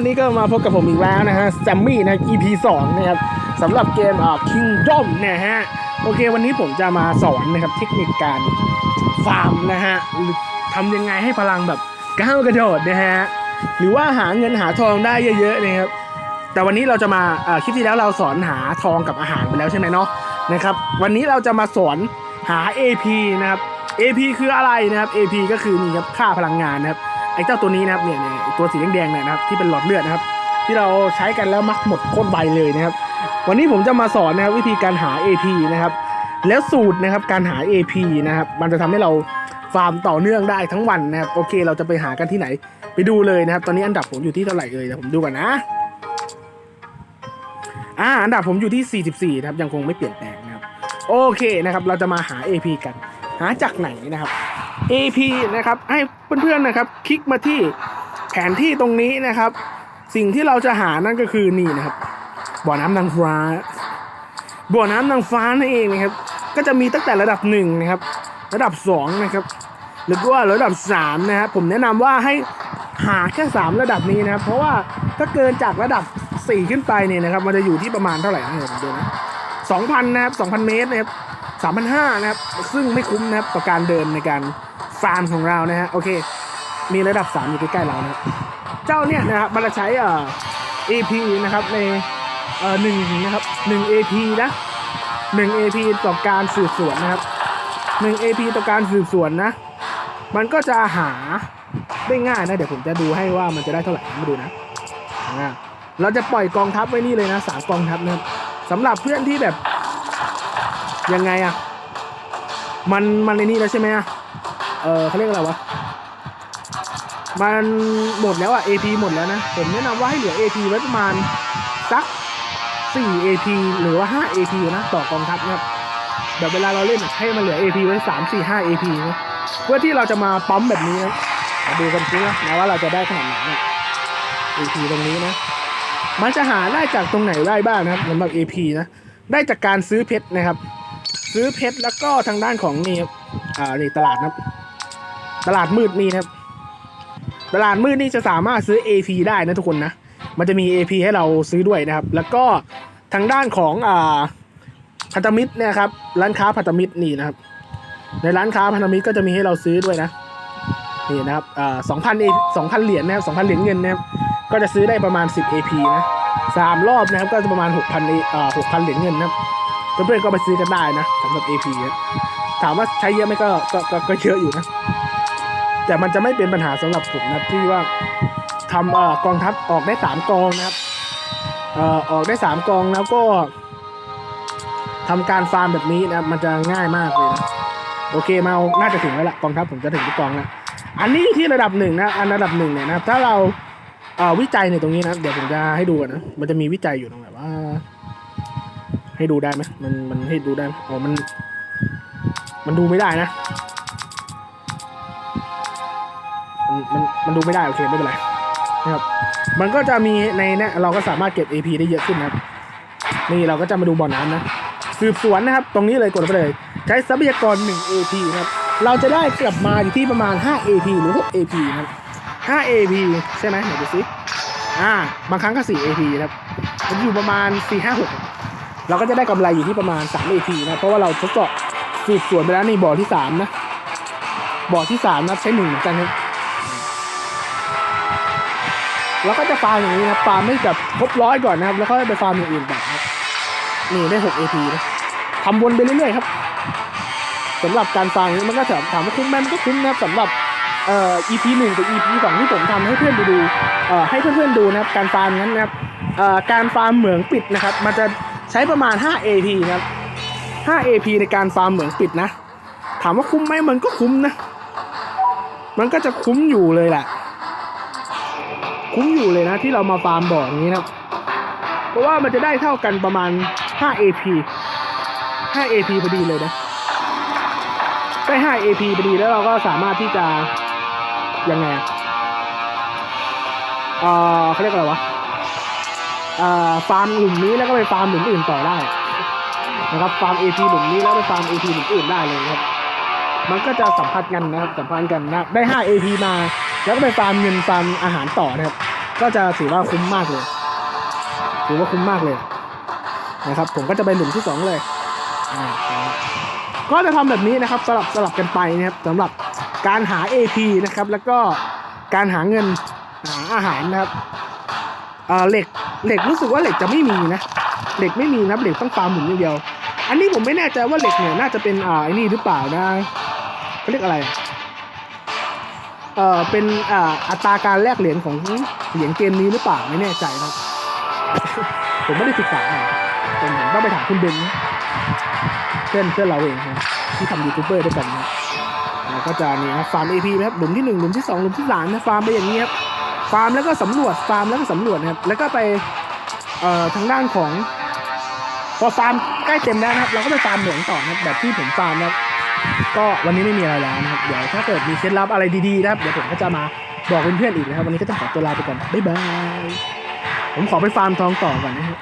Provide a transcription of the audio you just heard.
วันนี้ก็มาพบกับผมอีกแล้วนะฮะแซมมี่นะ EP 2นะครับสำหรับเกมอ่า Kingdom นะฮะ โอเค วันนี้ผมจะมาสอนนะครับเทคนิคการฟาร์มนะฮะหรือทำยังไงให้พลังแบบก้าวกระโดดนะฮะ หรือว่าหาเงินหาทองได้เยอะๆนะครับ แต่วันนี้เราจะมาอ่าคลิปที่แล้วเราสอนหาทองกับอาหารไปแล้วใช่ไหมเนาะนะครับ วันนี้เราจะมาสอนหา AP นะครับ AP คืออะไรนะครับ AP ก็คือนี่ครับค่าพลังงานนะครับ ไอ้เจ้าตัวนี้นะครับเนี่ยเนี่ยตัวสีแดงๆเนี่ยนะครับที่เป็นหลอดเลือดนะครับ ที่เราใช้กันแล้วมักหมดโคตรไวเลยนะครับ วันนี้ผมจะมาสอนนะครับวิธีการหา AP นะครับ แล้วสูตรนะครับการหา AP นะครับ มันจะทำให้เราฟาร์มต่อเนื่องได้ทั้งวันนะครับโอเค เราจะไปหากันที่ไหน ไปดูเลยนะครับ ตอนนี้อันดับผมอยู่ที่เท่าไหร่เอ่ยเดี๋ยวผมดูก่อนนะอ่าอันดับผมอยู่ที่ 44 นะครับ ยังคงไม่เปลี่ยนแปลงนะครับ โอเคนะครับ เราจะมาหา AP กัน หาจากไหนนะครับ AP นะครับให้เพื่อนๆนะครับ คลิกมาที่แผนที่ตรงนี้นะครับ สิ่งที่เราจะหานั่นก็คือนี่นะครับบ่อน้ำนางฟ้าบ่อน้ำนางฟ้านั่นเองนะครับ ก็จะมีตั้งแต่ระดับหนึ่งนะครับ ระดับสองนะครับหรือว่าระดับสามนะครับผมแนะนำว่าให้หาแค่สามระดับนี้นะครับ เพราะว่าถ้าเกินจากระดับสี่ขึ้นไปเนี่ยนะครับ มันจะอยู่ที่ประมาณเท่าไหร่นะเดี๋ยวผมดูนะสองพันนะครับสองพันเมตรนะครับสามพันห้านะครับ ซึ่งไม่คุ้มนะครับต่อการเดินในการ ฟาร์มของเรานะฮะโอเค มีระดับสามอยู่ใกล้ๆเรานะเจ้าเนี่ยนะครับมันจะใช้เอ่อ AP นะครับในเอ่อหนึ่งนะครับหนึ่ง AP นะหนึ่ง AP ต่อการสืบสวนนะครับหนึ่ง AP ต่อการสืบสวนนะ มันก็จะหาได้ง่ายนะ เดี๋ยวผมจะดูให้ว่ามันจะได้เท่าไหร่มาดูนะอ่าเราจะปล่อยกองทัพไว้นี่เลยนะสามกองทัพนะครับสำหรับเพื่อนที่แบบยังไงอะมันมันในนี่แล้วใช่ไหมอะ เออเขาเรียกอะไรวะ มันหมดแล้วอะ AP หมดแล้วนะ ผมแนะนำว่าให้เหลือ AP ไว้ประมาณสัก 4 AP หรือว่า 5 AP นะ ต่อกองทัพนะครับ แบบเวลาเราเล่นให้มันเหลือ AP ไว้ 3 4 5 AP นะ เพื่อที่เราจะมาปั๊มแบบนี้นะมาดูกันซินะนะว่าเราจะได้ขนาดไหนนะ AP ตรงนี้นะ มันจะหาได้จากตรงไหนได้บ้างนะครับสำหรับ AP นะ ได้จากการซื้อเพชรนะครับ ซื้อเพชรแล้วก็ทางด้านของนี่ครับอ่านี่ตลาดนะครับ ตลาดมืดนี่นะครับ ตลาดมืดนี่จะสามารถซื้อ AP ได้นะทุกคนนะ มันจะมี AP ให้เราซื้อด้วยนะครับ แล้วก็ทางด้านของอ่าพันธมิตรเนี่ยครับ ร้านค้าพันธมิตรนี่นะครับ ในร้านค้าพันธมิตรก็จะมีให้เราซื้อด้วยนะนี่นะครับอ่าสองพันเอสองพันเหรียญนะครับสองพันเหรียญเงินนะครับ ก็จะซื้อได้ประมาณ 10 AP นะสามรอบนะครับก็จะประมาณ 6,000อ่า6,000เหรียญเงินนะครับเพื่อนๆก็ไปซื้อกันได้นะสำหรับ AP นะถามว่าใช้เยอะไหมก็ก็ก็เยอะอยู่นะ แต่มันจะไม่เป็นปัญหาสำหรับผมนะที่ว่าทำเอ่อกองทัพออกได้สามกองนะครับเอ่อออกได้สามกองแล้วก็ทำการฟาร์มแบบนี้นะมันจะง่ายมากเลยนะโอเคมาน่าจะถึงแล้วละกองทัพผมจะถึงทุกกองแล้วอันนี้ที่ระดับหนึ่งนะอันระดับหนึ่งเนี่ยนะถ้าเราเอ่อวิจัยในตรงนี้นะเดี๋ยวผมจะให้ดูกันนะมันจะมีวิจัยอยู่ตรงไหนว่า ให้ดูได้ไหมมันมันให้ดูได้อ๋อมัน มันดูไม่ได้นะ มันมันดูไม่ได้โอเคไม่เป็นไรนะครับ มันก็จะมีในเนี่ยเราก็สามารถเก็บ AP ได้เยอะขึ้นนะครับ นี่เราก็จะมาดูบ่อน้ำนะ สืบสวนนะครับ ตรงนี้เลยกดไปเลย ใช้ทรัพยากร 1 AP นะครับเราจะได้กลับมาอยู่ที่ประมาณ 5 AP หรือ 6 AP นะครับ 5 AP ใช่ไหมไหนดูสิอ่าบางครั้งก็ 4 AP นะครับมันอยู่ประมาณ 4 5 6 เราก็จะได้กำไรอยู่ที่ประมาณ 3 AP นะเพราะว่าเราทดสอบสืบสวนไปแล้วในบ่อที่ 3 นะบ่อที่ 3นะใช้หนึ่งเหมือนกันครับ เราก็จะฟาร์มอย่างนี้นะครับฟาร์มให้แบบครบร้อยก่อนนะครับ แล้วค่อยไปฟาร์มอย่างอื่นต่อครับนี่ได้6 AP นะทำวนไปเรื่อยๆครับสำหรับการฟาร์มนี้มันก็ถามถามว่าคุ้มไหมมันก็คุ้มนะครับสำหรับเอ่อ EP หนึ่งกับ EP สองที่ผมทำให้เพื่อนดูเอ่อให้เพื่อนๆดูนะครับการฟาร์มนั้นนะครับเอ่อการฟาร์มเหมืองปิดนะครับ มันจะใช้ประมาณ 5 AP นะครับ 5 AP ในการฟาร์มเหมืองปิดนะ ถามว่าคุ้มไหมมันก็คุ้มนะ มันก็จะคุ้มอยู่เลยแหละ คุ้มอยู่เลยนะที่เรามาฟาร์มบ่ออย่างนี้นะครับ เพราะว่ามันจะได้เท่ากันประมาณ 5 AP 5 AP พอดีเลยนะได้5 AP พอดีแล้วเราก็สามารถที่จะยังไงอะเอ่อเขาเรียกอะไรวะเอ่อฟาร์มหลุมนี้แล้วก็ไปฟาร์มหลุมอื่นต่อได้นะครับฟาร์ม AP หลุมนี้แล้วไปฟาร์ม AP หลุมอื่นได้เลยครับ มันก็จะสัมพันธ์กันนะครับสัมพันธ์กันนะได้ 5 AP มา แล้วก็ไปฟาร์มเงินฟาร์มอาหารต่อนะครับ ก็จะถือว่าคุ้มมากเลย ถือว่าคุ้มมากเลยนะครับ ผมก็จะไปหลุมที่สองเลย ก็จะทำแบบนี้นะครับสลับสลับกันไปนะครับสำหรับการหา AP นะครับ แล้วก็การหาเงินหาอาหารนะครับเหล็กเหล็กรู้สึกว่าเหล็กจะไม่มีนะเหล็กไม่มีนะเหล็กต้องฟาร์มหมุนอย่างเดียว อันนี้ผมไม่แน่ใจว่าเหล็กเนี่ยน่าจะเป็นอ่าไอ้นี่หรือเปล่านะเขาเรียกอะไร เอ่อเป็นอ่าอัตราการแลกเหรียญของเหรียญเกมนี้หรือเปล่าไม่แน่ใจนะครับผมไม่ได้ศึกษามาผมต้องไปถามคุณเบนเพื่อนเพื่อนเราเองนะที่ทำยูทูบเบอร์ด้วยกันนะเราก็จะนี่ครับฟาร์มเอพีนะครับหลุมที่หนึ่งหลุมที่สองหลุมที่สามนะฟาร์มไปอย่างนี้ครับฟาร์มแล้วก็สำรวจฟาร์มแล้วก็สำรวจนะครับแล้วก็ไปเอ่อทางด้านของพอฟาร์มใกล้เต็มแล้วนะครับ เราก็ไปฟาร์มเหมืองต่อนะครับแบบที่ผมฟาร์มนะครับ ก็วันนี้ไม่มีอะไรแล้วนะครับ เดี๋ยวถ้าเกิดมีเคล็ดลับอะไรดีๆนะครับเดี๋ยวผมก็จะมาบอกเพื่อนๆอีกนะครับ วันนี้ก็ต้องขอตัวลาไปก่อน บ๊ายบาย ผมขอไปฟาร์มทองต่อก่อนนะครับ